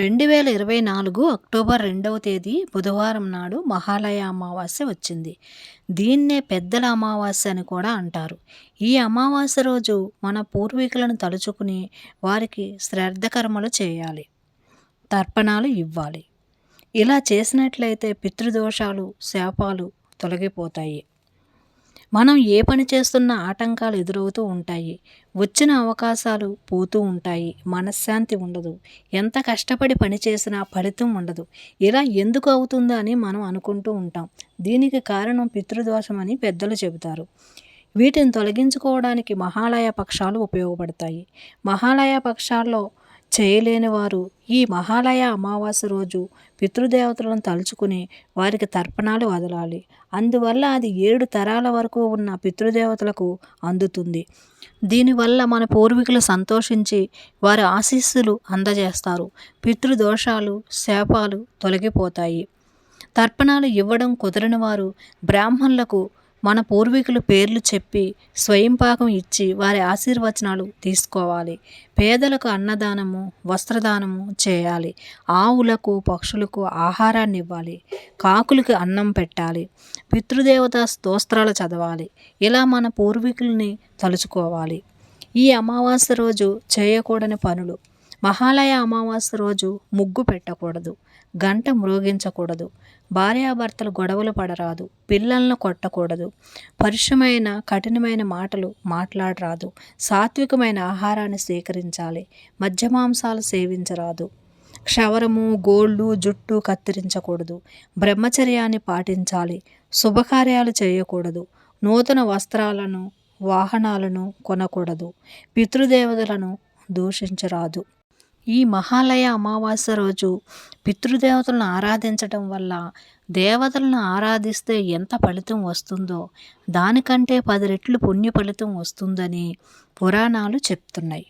రెండు వేల ఇరవై నాలుగు అక్టోబర్ రెండవ తేదీ బుధవారం నాడు మహాలయ అమావాస్య వచ్చింది. దీన్నే పెద్దల అమావాస్య అని కూడా అంటారు. ఈ అమావాస్య రోజు మన పూర్వీకులను తలుచుకుని వారికి శ్రద్ధకర్మలు చేయాలి. తర్పణాలు ఇవ్వాలి. ఇలా చేసినట్లయితే పితృదోషాలు శాపాలు తొలగిపోతాయి. మనం ఏ పని చేస్తున్నా ఆటంకాలు ఎదురవుతూ ఉంటాయి. వచ్చిన అవకాశాలు పోతూ ఉంటాయి. మనశ్శాంతి ఉండదు. ఎంత కష్టపడి పని చేసినా ఫలితం ఉండదు. ఇలా ఎందుకు అవుతుందో అని మనం అనుకుంటూ ఉంటాం. దీనికి కారణం పితృదోషం అని పెద్దలు చెబుతారు. వీటిని తొలగించుకోవడానికి మహాలయ పక్షాలు ఉపయోగపడతాయి. మహాలయ పక్షాల్లో చేయలేని వారు ఈ మహాలయ అమావాస్య రోజు పితృదేవతలను తలుచుకుని వారికి తర్పణాలు వదలాలి. అందువల్ల అది ఏడు తరాల వరకు ఉన్న పితృదేవతలకు అందుతుంది. దీనివల్ల మన పూర్వీకులు సంతోషించి వారి ఆశీస్సులు అందజేస్తారు. పితృదోషాలు శాపాలు తొలగిపోతాయి. తర్పణాలు ఇవ్వడం కుదరని వారు బ్రాహ్మణులకు మన పూర్వీకుల పేర్లు చెప్పి స్వయంపాకం ఇచ్చి వారి ఆశీర్వచనాలు తీసుకోవాలి. పేదలకు అన్నదానము వస్త్రదానము చేయాలి. ఆవులకు పక్షులకు ఆహారాన్ని ఇవ్వాలి. కాకులకి అన్నం పెట్టాలి. పితృదేవత స్తోత్రాలు చదవాలి. ఇలా మన పూర్వీకుల్ని తలుచుకోవాలి. ఈ అమావాస్య రోజు చేయకూడని పనులు మహాలయ అమావాస్య రోజు ముగ్గు పెట్టకూడదు గంట మ్రోగించకూడదు భార్యాభర్తలు గొడవలు పడరాదు పిల్లలను కొట్టకూడదు పరుషమైన కఠినమైన మాటలు మాట్లాడరాదు సాత్వికమైన ఆహారాన్ని స్వీకరించాలి మధ్యమాంసాలు సేవించరాదు క్షవరము గోళ్ళు జుట్టు కత్తిరించకూడదు బ్రహ్మచర్యాన్ని పాటించాలి శుభకార్యాలు చేయకూడదు నూతన వస్త్రాలను వాహనాలను కొనకూడదు పితృదేవతలను దూషించరాదు. ఈ మహాలయ అమావాస్య రోజు పితృదేవతలను ఆరాధించటం వల్ల దేవతలను ఆరాధిస్తే ఎంత ఫలితం వస్తుందో దానికంటే పది రెట్లు పుణ్య ఫలితం వస్తుందని పురాణాలు చెప్తున్నాయి.